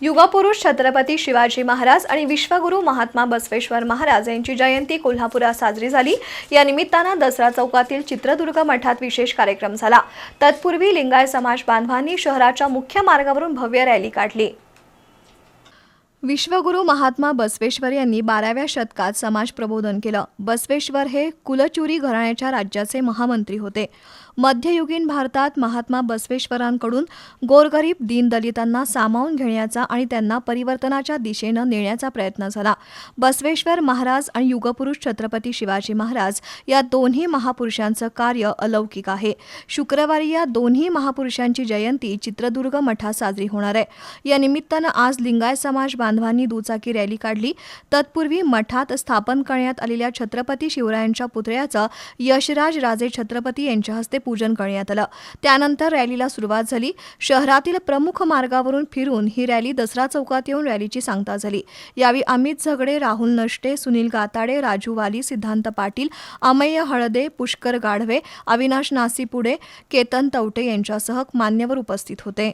युगपुरुष छत्रपती शिवाजी महाराज आणि विश्वगुरू महात्मा बसवेश्वर महाराज यांची जयंती कोल्हापुरात साजरी झाली. या निमित्तानं दसरा चौकातील चित्रदुर्ग मठात विशेष कार्यक्रम झाला. तत्पूर्वी लिंगाय समाज बांधवांनी शहराच्या मुख्य मार्गावरून भव्य रॅली काढली. विश्वगुरू महात्मा बसवेश्वर यांनी बाराव्या शतकात समाज प्रबोधन केलं. बसवेश्वर हे कुलचुरी घराण्याच्या राज्याचे महामंत्री होते. मध्ययुगीन भारतात महात्मा बसवेश्वरांकडून गोरगरीब दीनदलितांना सामावून घेण्याचा आणि त्यांना परिवर्तनाच्या दिशेनं नेण्याचा प्रयत्न झाला. बसवेश्वर महाराज आणि युगपुरुष छत्रपती शिवाजी महाराज या दोन्ही महापुरुषांचं कार्य अलौकिक आहे. शुक्रवारी या दोन्ही महापुरुषांची जयंती चित्रदुर्ग मठात साजरी होणार आहे. या निमित्तानं आज लिंगायत समाज बांधवांनी दुचाकी रॅली काढली. तत्पूर्वी मठात स्थापन करण्यात आलेल्या छत्रपती शिवरायांच्या पुतळ्याचं यशराज राजे छत्रपती यांच्या हस्ते पूजन करण्यात आलं. त्यानंतर रॅलीला सुरुवात झाली. शहरातील प्रमुख मार्गावरून फिरून ही रॅली दसरा चौकात येऊन रॅलीची सांगता झाली. यावेळी अमित झगडे राहुल नष्टे सुनील गाताडे राजू वाली सिद्धांत पाटील अमय हळदे पुष्कर गाढवे अविनाश नासीपुडे केतन तवटे यांच्यासह मान्यवर उपस्थित होते.